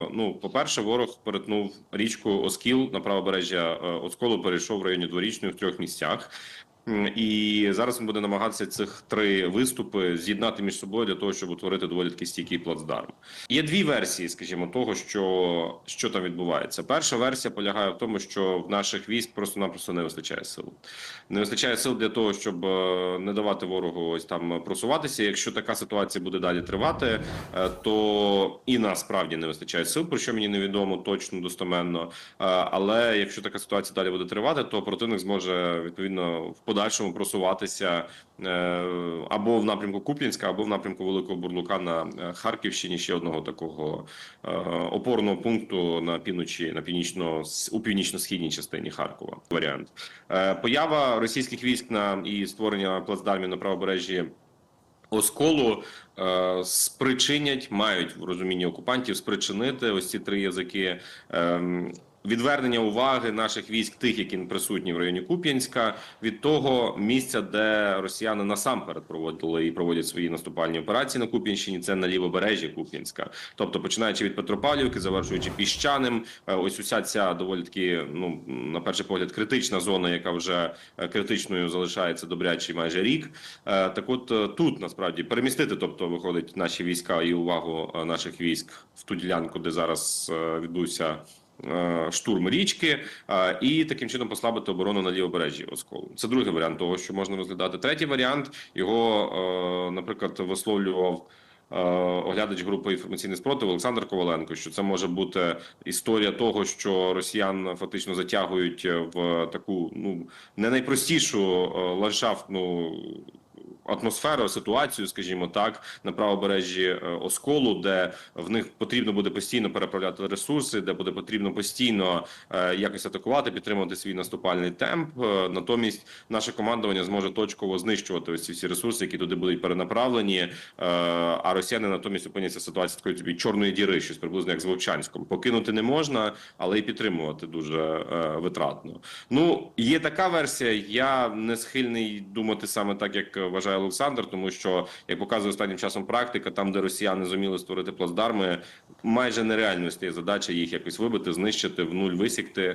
Ну, по-перше, ворог перетнув річку Оскіл на правобережжя е, Осколу, перейшов в районі дворічної в трьох місцях. І зараз він буде намагатися цих три виступи з'єднати між собою для того, щоб утворити доволі таки стійкий плацдарм. Є дві версії, скажімо, того, що, що там відбувається. Перша версія полягає в тому, що в наших військ просто-напросто не вистачає сил. Не вистачає сил для того, щоб е, не давати ворогу ось там просуватися. Якщо така ситуація буде далі тривати, е, то і насправді не вистачає сил, про що мені невідомо точно достоменно. Е, Але якщо така ситуація далі буде тривати, то противник зможе відповідно в подальшому просуватися е, або в напрямку Куп'янська, або в напрямку Великого Бурлука на е, Харківщині ще одного такого е, опорного пункту на півночі, на північно у північно-східній частині Харкова. Варіант поява російських військ на і створення плацдармів на правобережжі. Осколу спричинять, мають в розумінні окупантів спричинити ось ці три язики. ем, Відвернення уваги наших військ, тих, які присутні в районі Куп'янська, від того місця, де росіяни насамперед проводили і проводять свої наступальні операції на Куп'янщині, це на лівобережжі Куп'янська. Тобто, починаючи від Петропавлівки, завершуючи піщаним, е, ось уся ця доволі таки, ну на перший погляд, критична зона, яка вже е, критичною залишається добрячий майже рік. Е, Так, от тут насправді перемістити, тобто виходить наші війська і увагу наших військ в ту ділянку, де зараз відбувся штурм річки, е, і таким чином послабити оборону на лівобережжі Осколу. Це другий варіант того, що можна розглядати. Третій варіант його, е, наприклад, висловлював. е, Оглядач групи інформаційний спротив Олександр Коваленко, що це може бути історія того, що росіян фактично затягують в таку ну не найпростішу е, ландшафтну атмосферу, ситуацію, скажімо так, на правобережжі е, Осколу, де в них потрібно буде постійно переправляти ресурси, де буде потрібно постійно е, якось атакувати, підтримувати свій наступальний темп. Е, Натомість наше командування зможе точково знищувати ось ці всі ресурси, які туди будуть перенаправлені. А росіяни натомість опиняться в ситуації такої тобі чорної діри, щось приблизно як з Вовчанськом. Покинути не можна, але і підтримувати дуже витратно. Ну є така версія. Я не схильний думати саме так, як вважає Олександр, тому що як показує останнім часом практика, там, де росіяни зуміли створити плацдарми, майже нереально стає задача їх якось вибити, знищити в нуль висікти.